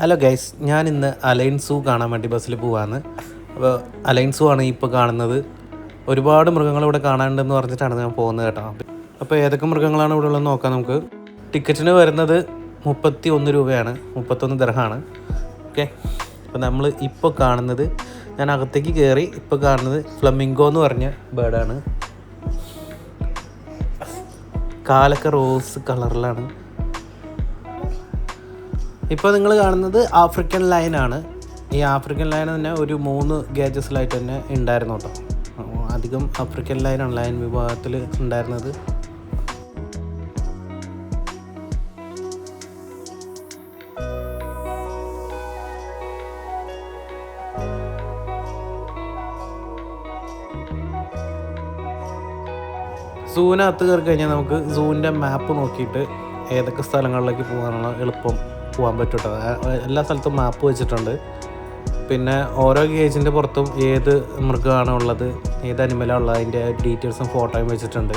Hello guys ഞാൻ ഇന്ന് align സൂ കാണാൻ വേണ്ടി ബസ്സിൽ പോവാണ്. അപ്പോൾ അലൈൻ സൂ ആണ് ഇപ്പോൾ കാണുന്നത്. ഒരുപാട് മൃഗങ്ങൾ ഇവിടെ കാണാനുണ്ടെന്ന് പറഞ്ഞിട്ടാണ് ഞാൻ പോകുന്നത് കേട്ടോ. അപ്പോൾ ഏതൊക്കെ മൃഗങ്ങളാണ് ഇവിടെ ഉള്ളത് നോക്കാം നമുക്ക്. ടിക്കറ്റിന് വരുന്നത് മുപ്പത്തി ഒന്ന് രൂപയാണ്. മുപ്പത്തൊന്ന് ദർഹമാണ്. ഓക്കെ അപ്പോൾ നമ്മൾ ഇപ്പോൾ കാണുന്നത് ഞാൻ അകത്തേക്ക് കയറി ഇപ്പോൾ കാണുന്നത് ഫ്ലമിംഗോ എന്ന് പറഞ്ഞ ബേർഡാണ് കാലൊക്കെ റോസ് കളറിലാണ് ഇപ്പോൾ നിങ്ങൾ കാണുന്നത് ആഫ്രിക്കൻ ലൈനാണ് ഈ ആഫ്രിക്കൻ ലൈൻ തന്നെ ഒരു മൂന്ന് ഗേജസിലായിട്ട് തന്നെ ഉണ്ടായിരുന്നു കേട്ടോ. അധികം ആഫ്രിക്കൻ ലൈനാണ് ലൈൻ വിഭാഗത്തിൽ ഉണ്ടായിരുന്നത്. സൂവിനകത്ത് കയറി കഴിഞ്ഞാൽ നമുക്ക് സൂവിന്റെ മാപ്പ് നോക്കിയിട്ട് ഏതൊക്കെ സ്ഥലങ്ങളിലേക്ക് പോകാനുള്ള എളുപ്പം പോകാൻ പറ്റും എല്ലാ സ്ഥലത്തും മാപ്പ് വെച്ചിട്ടുണ്ട്. പിന്നെ ഓരോ ഗേജിന്റെ പുറത്തും ഏത് മൃഗമാണ് ഉള്ളത് ഏത് അനിമലാണ് ഉള്ളത് അതിന്റെ ഡീറ്റെയിൽസും ഫോട്ടോയും വെച്ചിട്ടുണ്ട്.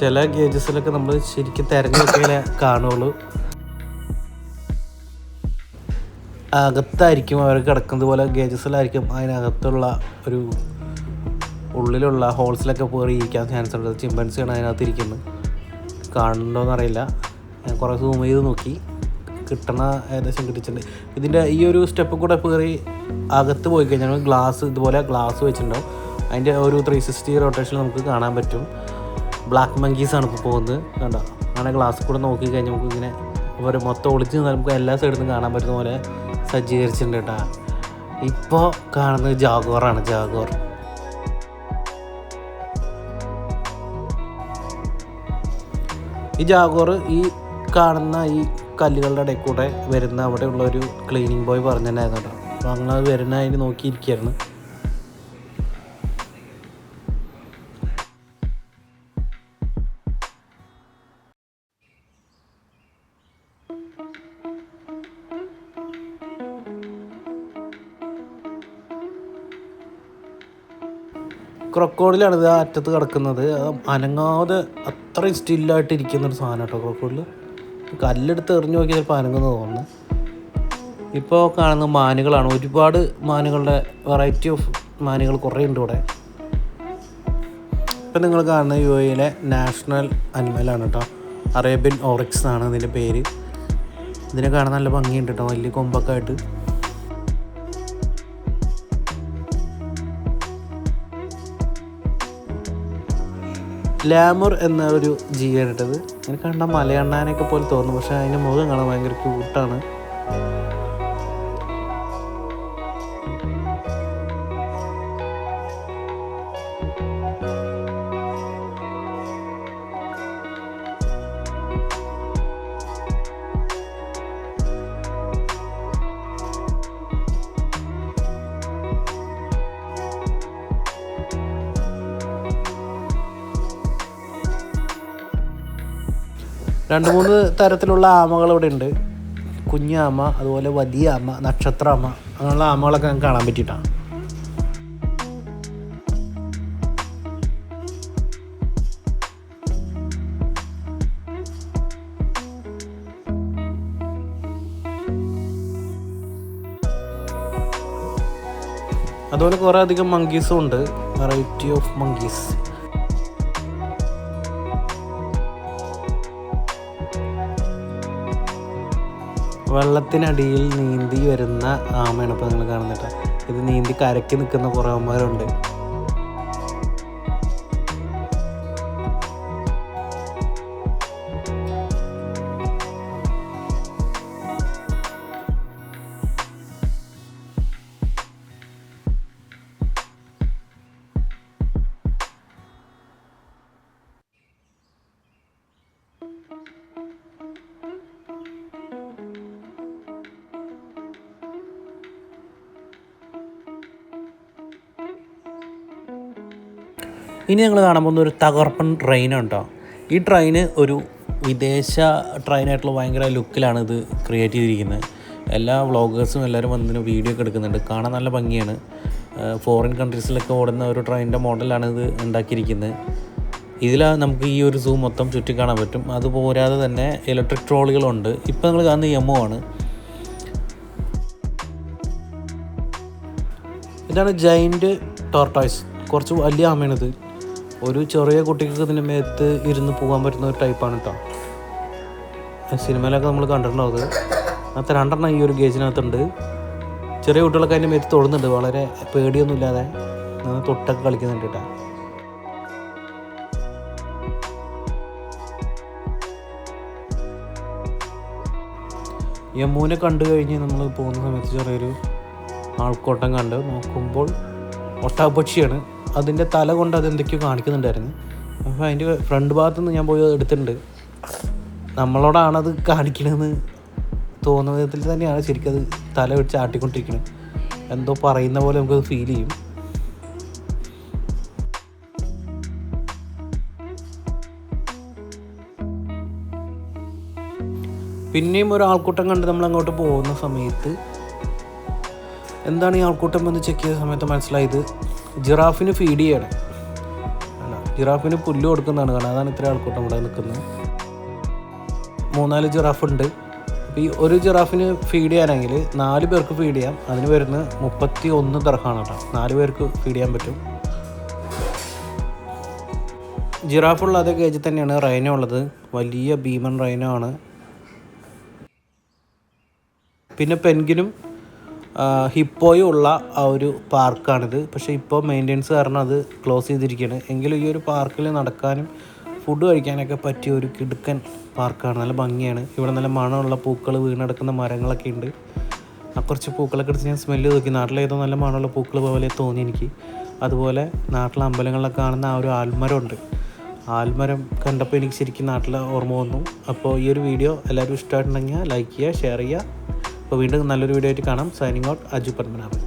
ചില ഗേജസിലൊക്കെ നമ്മൾ ശരിക്കും തിരഞ്ഞെടുക്കലേ കാണുള്ളൂ. അകത്തായിരിക്കും അവർ കിടക്കുന്നത് പോലെ ഗേജസിലായിരിക്കും അതിനകത്തുള്ള ഒരു ഉള്ളിലുള്ള ഹോൾസിലൊക്കെ പോയി ഇരിക്കാൻ ചാൻസ് ഉണ്ട്. ചിമ്പൻസിയാണ് അതിനകത്ത് ഇരിക്കുന്നത് കാണുന്നുണ്ടോയെന്ന് അറിയില്ല ഞാൻ കുറേ സൂം ചെയ്ത് നോക്കി. കിട്ടണ ഏകദേശം കിട്ടിച്ചിട്ടുണ്ട്. ഇതിന്റെ ഈ ഒരു സ്റ്റെപ്പ് കൂടെ കയറി അകത്ത് പോയി കഴിഞ്ഞാൽ ഗ്ലാസ് ഇതുപോലെ ഗ്ലാസ് വെച്ചിട്ടുണ്ടാവും. അതിന്റെ ഒരു ത്രീ സിക്സ്റ്റി റൊട്ടേഷൻ നമുക്ക് കാണാൻ പറ്റും. ബ്ലാക്ക് മങ്കീസാണ് ഇപ്പോൾ പോകുന്നത്. കണ്ടോ? അങ്ങനെ ഗ്ലാസ് കൂടെ നോക്കി കഴിഞ്ഞാൽ നമുക്ക് ഇങ്ങനെ അവർ മൊത്തം ഒളിച്ച് നിന്നാൽ നമുക്ക് എല്ലാ സൈഡിൽ നിന്നും കാണാൻ പറ്റുന്ന പോലെ സജ്ജീകരിച്ചിട്ടുണ്ട് കേട്ടോ. ഇപ്പോൾ കാണുന്നത് ജാഗോറാണ് ജാഗോർ. ഈ ജാഗോർ ഈ കാണുന്ന ഈ കല്ലുകളുടെ ഇടയിൽ കൂടെ വരുന്ന അവിടെയുള്ള ഒരു ക്ലീനിങ് ബോയ് പറഞ്ഞിട്ടുണ്ടായിരുന്നു കേട്ടോ അപ്പോൾ അങ്ങനെ അത് വരുന്ന അതിന് നോക്കിയിരിക്കുകയായിരുന്നു ക്രൊക്കോഡിലാണ് ഇത് അറ്റത്ത് കിടക്കുന്നത്. അനങ്ങാതെ അത്രയും സ്റ്റില്ലായിട്ട് ഇരിക്കുന്ന ഒരു സാധനം കേട്ടോ ക്രൊക്കോഡിൽ കല്ലെടുത്ത് എറിഞ്ഞു നോക്കി ചിലപ്പോൾ അനങ്ങുന്ന തോന്നുന്നു. ഇപ്പോൾ കാണുന്ന മാനുകളാണ്. ഒരുപാട് മാനുകളുടെ വെറൈറ്റി ഓഫ് മാനുകൾ കുറേ ഉണ്ട് ഇവിടെ. ഇപ്പം നിങ്ങൾ കാണുന്ന യു എയിലെ നാഷണൽ അനിമലാണ് കേട്ടോ. അറേബ്യൻ ഓറിക്സ് എന്നാണ് ഇതിന്റെ പേര്. ഇതിനെ കാണാൻ നല്ല ഭംഗിയുണ്ട് കേട്ടോ. വലിയ കൊമ്പൊക്കെ ആയിട്ട്. ലാമർ എന്ന ഒരു ജീവനായിട്ടത് എനിക്ക് കണ്ട മലയണ്ണാനൊക്കെ പോലെ തോന്നും. പക്ഷെ അതിന്റെ മുഖം കാണാൻ ഭയങ്കര ക്യൂട്ടാണ് രണ്ട് മൂന്ന് തരത്തിലുള്ള ആമകൾ ഇവിടെ ഉണ്ട്. കുഞ്ഞാമ അതുപോലെ വലിയ ആമ നക്ഷത്ര ആമ അങ്ങനെയുള്ള ആമകളൊക്കെ ഞങ്ങൾക്ക് കാണാൻ പറ്റിയിട്ടാണ് അതുപോലെ കുറേ അധികം മങ്കീസും ഉണ്ട്. വെറൈറ്റി ഓഫ് മങ്കീസ് വെള്ളത്തിനടിയിൽ നീന്തി വരുന്ന ആമയാണ് ഇപ്പോൾ നിങ്ങൾ കാണുന്നത് ഇത് നീന്തി കരയ്ക്ക് നിൽക്കുന്ന കുറേ ആമമാരുണ്ട് ഇനി നിങ്ങൾ കാണാൻ പോകുന്ന ഒരു തകർപ്പൻ ട്രെയിനുണ്ടോ ഈ ട്രെയിന് ഒരു വിദേശ ട്രെയിനായിട്ടുള്ള ഭയങ്കര ലുക്കിലാണ് ഇത് ക്രിയേറ്റ് ചെയ്തിരിക്കുന്നത്. എല്ലാ വ്ളോഗേഴ്സും എല്ലാവരും വന്നതിന് വീഡിയോ ഒക്കെ എടുക്കുന്നുണ്ട്. കാണാൻ നല്ല ഭംഗിയാണ്. ഫോറിൻ കൺട്രീസിലൊക്കെ ഓടുന്ന ഒരു ട്രെയിനിന്റെ മോഡലാണ് ഇത് ഉണ്ടാക്കിയിരിക്കുന്നത്. ഇതിൽ നമുക്ക് ഈ ഒരു സൂ മൊത്തം ചുറ്റി കാണാൻ പറ്റും. അതുപോരാതെ തന്നെ ഇലക്ട്രിക് ട്രോളുകളുണ്ട് ഇപ്പോൾ നിങ്ങൾ കാണുന്ന യമോ ആണ്. ഇതാണ് ജൈന്റ് ടോർട്ടോയ്സ് കുറച്ച് വലിയ ആമയാണിത്. ഒരു ചെറിയ കുട്ടിക്ക് ഇതിന്റെ മേത്ത് ഇരുന്ന് പോകാൻ പറ്റുന്ന ഒരു ടൈപ്പാണ് കേട്ടോ സിനിമയിലൊക്കെ നമ്മൾ കണ്ടിട്ടുണ്ടാവും അത്. അങ്ങനത്തെ രണ്ടെണ്ണം ഈ ഒരു ഗേജിനകത്തുണ്ട്. ചെറിയ കുട്ടികളൊക്കെ അതിന്റെ മേത്ത് തൊടുന്നുണ്ട്. വളരെ പേടിയൊന്നും ഇല്ലാതെ നന്നായി തൊട്ടൊക്കെ കളിക്കുന്നുണ്ട് കേട്ടോ യമുനെ കണ്ടു കഴിഞ്ഞ് നമ്മൾ പോകുന്ന സമയത്ത് ചെറിയൊരു ആൾക്കൂട്ടം കണ്ട് നോക്കുമ്പോൾ ഒട്ടാപക്ഷിയാണ് അതിന്റെ തല കൊണ്ട് അത് എന്തൊക്കെയോ കാണിക്കുന്നുണ്ടായിരുന്നു. അപ്പോൾ അതിന്റെ ഫ്രണ്ട് ഭാഗത്ത് നിന്ന് ഞാൻ പോയി എടുത്തിട്ടുണ്ട്. നമ്മളോടാണത് കാണിക്കണമെന്ന് തോന്നുന്ന വിധത്തിൽ തന്നെയാണ് ശരിക്കും അത് തല വെച്ച് ആട്ടിക്കൊണ്ടിരിക്കുന്നത് എന്തോ പറയുന്ന പോലെ നമുക്കത് ഫീൽ ചെയ്യും. പിന്നെയും ഒരു ആൾക്കൂട്ടം കണ്ട് നമ്മൾ അങ്ങോട്ട് പോകുന്ന സമയത്ത് എന്താണ് ഈ ആൾക്കൂട്ടം എന്ന് ചെക്ക് ചെയ്ത സമയത്ത് മനസ്സിലായത്? ജിറാഫിന് ഫീഡ് ചെയ്യണം. ജിറാഫിന് പുല്ല് കൊടുക്കുന്നതാണ് കാരണം അതാണ് ഇത്ര ആൾക്കൂട്ടം ഇവിടെ നിൽക്കുന്നത്. മൂന്നാൽ ജിറാഫ് ഉണ്ട്. അപ്പോൾ ഈ ഒരു ജിറാഫിന് ഫീഡ് ചെയ്യാനെങ്കിൽ നാല് പേർക്ക് ഫീഡ് ചെയ്യാം. അതിന് വരുന്ന മുപ്പത്തി ഒന്ന് തിറക്കാണ് കേട്ടോ. നാല് പേർക്ക് ഫീഡ് ചെയ്യാൻ പറ്റും. ജിറാഫുള്ള അതേ കേജിൽ തന്നെയാണ് റൈനോ ഉള്ളത്. വലിയ ഭീമൻ റൈനോ ആണ്. പിന്നെ പെൻഗിനും ഹിപ്പോയും ഉള്ള ആ ഒരു പാർക്കാണിത്. പക്ഷേ ഇപ്പോൾ മെയിന്റെനൻസ് കാരണം അത് ക്ലോസ് ചെയ്തിരിക്കുകയാണ്. എങ്കിലും ഈ ഒരു പാർക്കിൽ നടക്കാനും ഫുഡ് കഴിക്കാനൊക്കെ പറ്റിയ ഒരു കിടുക്കൻ പാർക്കാണ്. നല്ല ഭംഗിയാണ്. ഇവിടെ നല്ല മണമുള്ള പൂക്കൾ വീണടക്കുന്ന മരങ്ങളൊക്കെ ഉണ്ട്. ആ കുറച്ച് പൂക്കളൊക്കെ എടുത്ത് ഞാൻ സ്മെല്ല് നോക്കി. നാട്ടിലേതോ നല്ല മണമുള്ള പൂക്കൾ പോലെ തോന്നി എനിക്ക്. അതുപോലെ നാട്ടിലെ അമ്പലങ്ങളിലൊക്കെ കാണുന്ന ആ ഒരു ആൽമരമുണ്ട്. ആൽമരം കണ്ടപ്പോൾ എനിക്ക് ശരിക്കും നാട്ടിലെ ഓർമ്മ വന്നു. അപ്പോൾ ഈ ഒരു വീഡിയോ എല്ലാവരും ഇഷ്ടമായിട്ടുണ്ടെങ്കിൽ ലൈക്ക് ചെയ്യുക ഷെയർ ചെയ്യുക. അപ്പോൾ വീണ്ടും നല്ലൊരു വീഡിയോ ആയിട്ട് കാണാം. Signing out Aju Padmanabhan